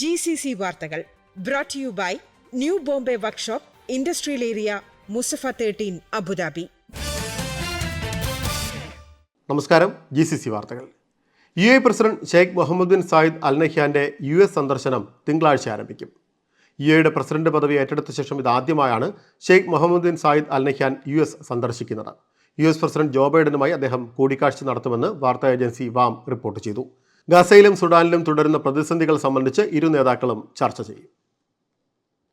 G C C വാർത്തകൾ brought you by new Bombay workshop industrial area Musaffah thirteen Abu Dhabi നമസ്കാരം G C C വാർത്തകൾ. U A president Sheikh Mohammed bin Zayed Al നഹ്യാന്റെ U S സന്ദർശനം തിങ്കളാഴ്ച ആരംഭിക്കും. U എയുടെ president പദവി ഏറ്റെടുത്ത ശേഷം ഇതാദ്യമായാണ് Sheikh Mohammed bin Zayed Al Nahyan U S സന്ദർശിക്കുന്നത്. യു എസ് പ്രസിഡന്റ് ജോ ബൈഡനുമായി അദ്ദേഹം കൂടിക്കാഴ്ച നടത്തുമെന്ന് വാർത്താ ഏജൻസി വാം റിപ്പോർട്ട് ചെയ്തു. ഗസയിലും സുഡാനിലും തുടരുന്ന പ്രതിസന്ധികൾ സംബന്ധിച്ച് ഇരു നേതാക്കളും ചർച്ച ചെയ്യും.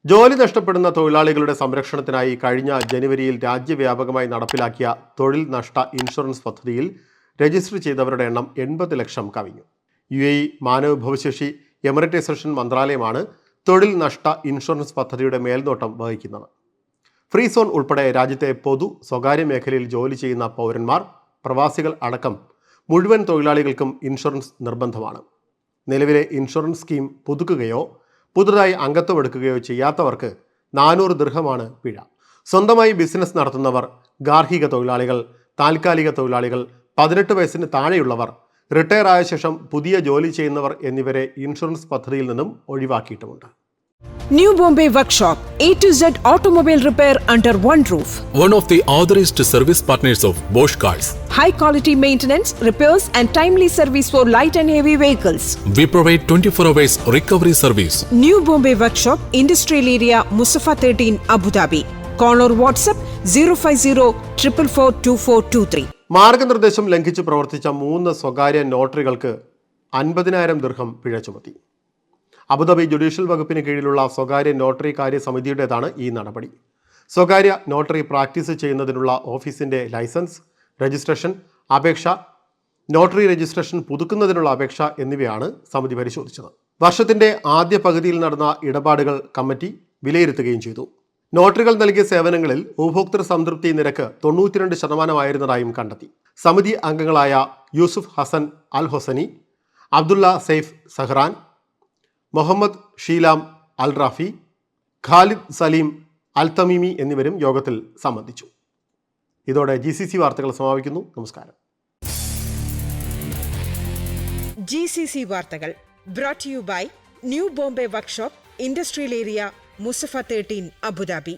ജോലി നഷ്ടപ്പെടുന്ന തൊഴിലാളികളുടെ സംരക്ഷണത്തിനായി കഴിഞ്ഞ ജനുവരിയിൽ രാജ്യവ്യാപകമായി നടപ്പിലാക്കിയ തൊഴിൽ നഷ്ട ഇൻഷുറൻസ് പദ്ധതിയിൽ രജിസ്റ്റർ ചെയ്തവരുടെ എണ്ണം എൺപത് ലക്ഷം കവിഞ്ഞു. യു എ ഇ മാനവഭവശേഷി എമറിറ്റൈസേഷൻ മന്ത്രാലയമാണ് തൊഴിൽ നഷ്ട ഇൻഷുറൻസ് പദ്ധതിയുടെ മേൽനോട്ടം വഹിക്കുന്നത്. ഫ്രീ സോൺ ഉൾപ്പെടെ രാജ്യത്തെ പൊതു സ്വകാര്യ മേഖലയിൽ ജോലി ചെയ്യുന്ന പൗരന്മാർ പ്രവാസികൾ അടക്കം മുഴുവൻ തൊഴിലാളികൾക്കും ഇൻഷുറൻസ് നിർബന്ധമാണ്. നിലവിലെ ഇൻഷുറൻസ് സ്കീം പുതുക്കുകയോ പുതുതായി അംഗത്വമെടുക്കുകയോ ചെയ്യാത്തവർക്ക് നാനൂറ് ദീർഘമാണ് പിഴ. സ്വന്തമായി ബിസിനസ് നടത്തുന്നവർ ഗാർഹിക തൊഴിലാളികൾ താൽക്കാലിക തൊഴിലാളികൾ പതിനെട്ട് വയസ്സിന് താഴെയുള്ളവർ റിട്ടയർ ആയ ശേഷം പുതിയ ജോലി ചെയ്യുന്നവർ എന്നിവരെ ഇൻഷുറൻസ് പദ്ധതിയിൽ നിന്നും ഒഴിവാക്കിയിട്ടുമുണ്ട്. New Bombay Workshop, A to Z automobile repair under one roof. one of the authorized service partners of Bosch Cars. high quality maintenance, repairs, and timely service for light and heavy vehicles. We provide 24 hours recovery service. New Bombay Workshop, Industrial Area, Musafa 13, Abu Dhabi. Call or WhatsApp 050 444 2423. മാർഗനിർദ്ദേശം ലംഘിച്ച് പ്രവർത്തിച്ച മൂന്ന് സ്വകാര്യ നോട്ടറികൾക്ക് അൻപതിനായിരം ദീർഘം പിഴ ചുമത്തി Abu Dhabi judicial വകുപ്പിന് കീഴിലുള്ള സ്വകാര്യ നോട്ടറി കാര്യ സമിതിയുടേതാണ് ഈ നടപടി. സ്വകാര്യ നോട്ടറി പ്രാക്ടീസ് ചെയ്യുന്നതിനുള്ള ഓഫീസിന്റെ ലൈസൻസ് രജിസ്ട്രേഷൻ അപേക്ഷ നോട്ടറി രജിസ്ട്രേഷൻ പുതുക്കുന്നതിനുള്ള അപേക്ഷ എന്നിവയാണ് സമിതി പരിശോധിച്ചത്. വർഷത്തിന്റെ ആദ്യ പകുതിയിൽ നടന്ന ഇടപാടുകൾ കമ്മിറ്റി വിലയിരുത്തുകയും ചെയ്തു. നോട്ടറികൾ നൽകിയ സേവനങ്ങളിൽ ഉപഭോക്തൃ സംതൃപ്തി നിരക്ക് തൊണ്ണൂറ്റിരണ്ട് ശതമാനമായിരുന്നതായും കണ്ടെത്തി. സമിതി അംഗങ്ങളായ യൂസുഫ് ഹസൻ അൽ ഹൊസനി അബ്ദുള്ള സെയ്ഫ് സഹ്റാൻ മുഹമ്മദ് ഷീലാം അൽ റാഫി ഖാലിദ് സലീം അൽ തമീമി എന്നിവരും യോഗത്തിൽ സംബന്ധിച്ചു. ഇതോടെ ജി സി സി വാർത്തകൾ സമാപിക്കുന്നു. നമസ്കാരം. ജി സി സി വാർത്തകൾ brought you by new Bombay workshop industrial area Musaffah thirteen Abu Dhabi